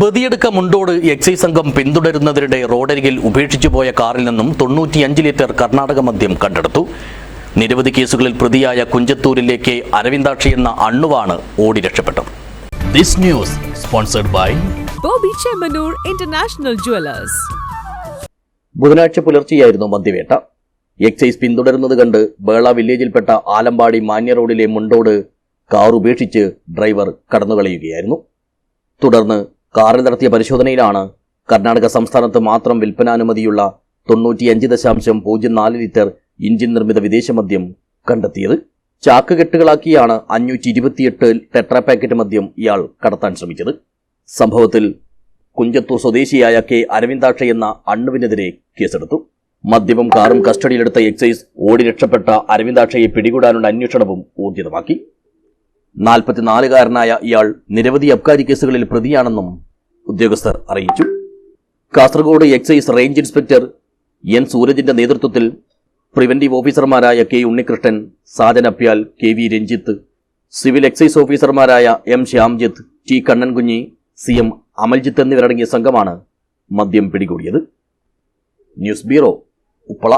Badiyadka മുണ്ടോട് excise സംഘം പിന്തുടരുന്നതിനിടെ റോഡരികിൽ ഉപേക്ഷിച്ചു പോയ കാറിൽ നിന്നും തൊണ്ണൂറ്റിയഞ്ച് ലിറ്റർ കർണാടക മദ്യം കണ്ടെടുത്തു. നിരവധി കേസുകളിൽ പ്രതിയായ കുഞ്ചത്തൂരിലെ കെ അരവിന്ദാക്ഷി എന്ന അണ്ണുവാണ് ഓടി രക്ഷപ്പെട്ടത്. This news sponsored by Bobby Chemanur International Jewelers. ബുധനാഴ്ച പുലർച്ചെയായിരുന്നു മദ്യവേട്ട. എക്സൈസ് പിന്തുടരുന്നത് കണ്ട് ബേള വില്ലേജിൽപ്പെട്ട ആലമ്പാടി മാന്യ റോഡിലെ മുണ്ടോട് കാർ ഉപേക്ഷിച്ച് ഡ്രൈവർ കടന്നുകളയുകയായിരുന്നു. തുടർന്ന് കാറിൽ നടത്തിയ പരിശോധനയിലാണ് കർണാടക സംസ്ഥാനത്ത് മാത്രം വിൽപ്പനാനുമതിയുള്ള തൊണ്ണൂറ്റിയഞ്ച് ദശാംശം പൂജ്യം നാല് ലിറ്റർ ഇന്ത്യൻ നിർമ്മിത വിദേശ മദ്യം കണ്ടെത്തിയത്. ചാക്കുകെട്ടുകളാക്കിയാണ് അഞ്ഞൂറ്റി ഇരുപത്തിയെട്ട് ടെട്രാ പാക്കറ്റ് മദ്യം ഇയാൾ കടത്താൻ ശ്രമിച്ചത്. സംഭവത്തിൽ കുഞ്ചത്തൂർ സ്വദേശിയായ കെ അരവിന്ദാക്ഷ എന്ന അണ്ണുവിനെതിരെ കേസെടുത്തു. മദ്യവും കാറും കസ്റ്റഡിയിലെടുത്ത എക്സൈസ് ഓടി രക്ഷപ്പെട്ട അരവിന്ദാക്ഷയെ പിടികൂടാനുള്ള അന്വേഷണവും ഊർജിതമാക്കി നാൽപ്പത്തിനാലുകാരനായ ഇയാൾ നിരവധി അബ്കാരി കേസുകളിൽ പ്രതിയാണെന്നും ഉദ്യോഗസ്ഥർ അറിയിച്ചു. Kasaragod excise range inspector N സൂരജിന്റെ നേതൃത്വത്തിൽ പ്രിവന്റീവ് ഓഫീസർമാരായ K Unnikrishnan Sajan Apyal K V Ranjith civil excise ഓഫീസർമാരായ M Shyamjith T Kannankunhi C M Amaljith എന്നിവരടങ്ങിയ സംഘമാണ് മദ്യം പിടികൂടിയത്. News bureau Uppala.